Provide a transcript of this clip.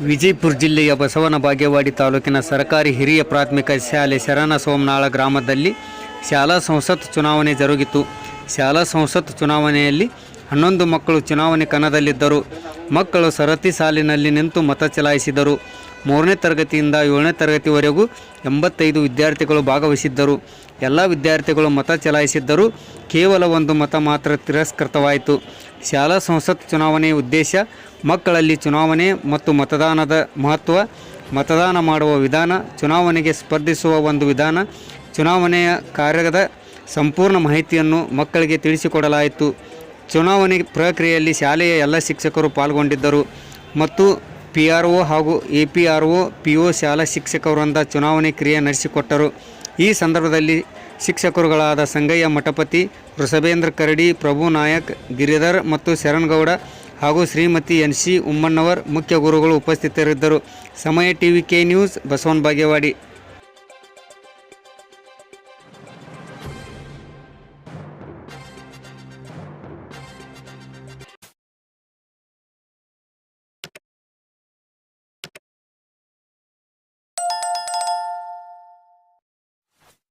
ವಿಜಯಪುರ ಜಿಲ್ಲೆಯ ಬಸವನ ಬಾಗೇವಾಡಿ ತಾಲೂಕಿನ ಸರ್ಕಾರಿ ಹಿರಿಯ ಪ್ರಾಥಮಿಕ ಶಾಲೆ ಶರಣ ಸೋಮನಾಳ ಗ್ರಾಮದಲ್ಲಿ ಶಾಲಾ ಸಂಸತ್ ಚುನಾವಣೆ ಜರುಗಿತು. ಶಾಲಾ ಸಂಸತ್ ಚುನಾವಣೆಯಲ್ಲಿ ಹನ್ನೊಂದು ಮಕ್ಕಳು ಚುನಾವಣೆ ಕಣದಲ್ಲಿದ್ದರು. ಮಕ್ಕಳು ಸರತಿ ಸಾಲಿನಲ್ಲಿ ನಿಂತು ಮತ ಚಲಾಯಿಸಿದರು. ಮೂರನೇ ತರಗತಿಯಿಂದ ಏಳನೇ ತರಗತಿವರೆಗೂ ಎಂಬತ್ತೈದು ವಿದ್ಯಾರ್ಥಿಗಳು ಭಾಗವಹಿಸಿದ್ದರು. ಎಲ್ಲ ವಿದ್ಯಾರ್ಥಿಗಳು ಮತ ಚಲಾಯಿಸಿದ್ದರೂ. ಕೇವಲ ಒಂದು ಮತ ಮಾತ್ರ ತಿರಸ್ಕೃತವಾಯಿತು. ಶಾಲಾ ಸಂಸತ್ ಚುನಾವಣೆಯ ಉದ್ದೇಶ, ಮಕ್ಕಳಲ್ಲಿ ಚುನಾವಣೆ ಮತ್ತು ಮತದಾನದ ಮಹತ್ವ, ಮತದಾನ ಮಾಡುವ ವಿಧಾನ, ಚುನಾವಣೆಗೆ ಸ್ಪರ್ಧಿಸುವ ಒಂದು ವಿಧಾನ, ಚುನಾವಣೆಯ ಕಾರ್ಯದ ಸಂಪೂರ್ಣ ಮಾಹಿತಿಯನ್ನು ಮಕ್ಕಳಿಗೆ ತಿಳಿಸಿಕೊಡಲಾಯಿತು. ಚುನಾವಣೆ ಪ್ರಕ್ರಿಯೆಯಲ್ಲಿ ಶಾಲೆಯ ಎಲ್ಲ ಶಿಕ್ಷಕರು ಪಾಲ್ಗೊಂಡಿದ್ದರು ಮತ್ತು ಪಿ ಆರ್ ಒ ಹಾಗೂ A P R O P O ಶಾಲಾ ಶಿಕ್ಷಕವೃಂದ ಚುನಾವಣೆ ಕ್ರಿಯೆ ನಡೆಸಿಕೊಟ್ಟರು. ಈ ಸಂದರ್ಭದಲ್ಲಿ ಶಿಕ್ಷಕರುಗಳಾದ ಸಂಗಯ್ಯ ಮಠಪತಿ ವೃಷಭೇಂದ್ರ ಕರಡಿ, ಪ್ರಭು ನಾಯಕ್, ಗಿರಿಧರ್ ಮತ್ತು ಶರಣ್ಗೌಡ ಹಾಗೂ ಶ್ರೀಮತಿ ಎನ್ ಸಿ ಉಮ್ಮಣ್ಣವರ್ ಮುಖ್ಯ ಗುರುಗಳು ಉಪಸ್ಥಿತರಿದ್ದರು. ಸಮಯ ಟಿವಿ ಕೆ ನ್ಯೂಸ್, ಬಸವನ್ ಬಾಗೇವಾಡಿ.